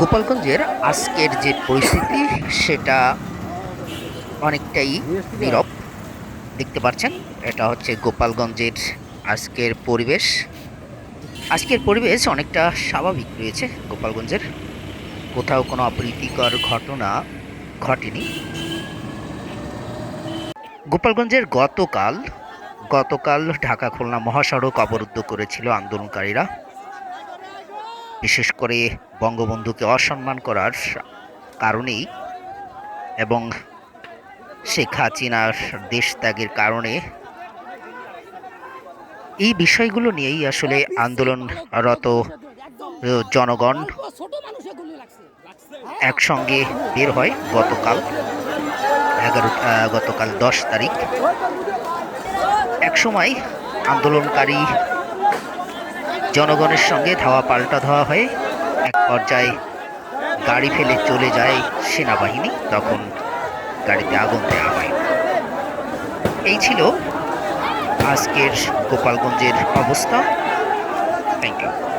গোপালগঞ্জের আজকের যে পরিস্থিতি, সেটা অনেকটাই নীরব। দেখতে পাচ্ছেন, এটা হচ্ছে গোপালগঞ্জের আজকের পরিবেশ। আজকের পরিবেশ অনেকটা স্বাভাবিক রয়েছে গোপালগঞ্জের। কোথাও কোনো অপ্রীতিকর ঘটনা ঘটেনি। গোপালগঞ্জের গতকাল গতকাল ঢাকা খুলনা মহাসড়ক অবরুদ্ধ করেছিল আন্দোলনকারীরা। বিশেষ করে বঙ্গবন্ধুকে অসম্মান করার কারণেই এবং শেখ হাসিনার দেশ ত্যাগের কারণে এই বিষয়গুলো নিয়েই আসলে আন্দোলনরত জনগণ একসঙ্গে বের হয় গতকাল এগারো গতকাল দশ তারিখ। একসময় আন্দোলনকারী জনগণের সঙ্গে ধাওয়া পাল্টা ধাওয়া হয়ে পর্যায়ে গাড়ি ফেলে চলে যায় সেনাবাহিনী, তখন গাড়িতে আগুন দেওয়া হয়। এই ছিল আজকের গোপালগঞ্জের অবস্থা। Thank you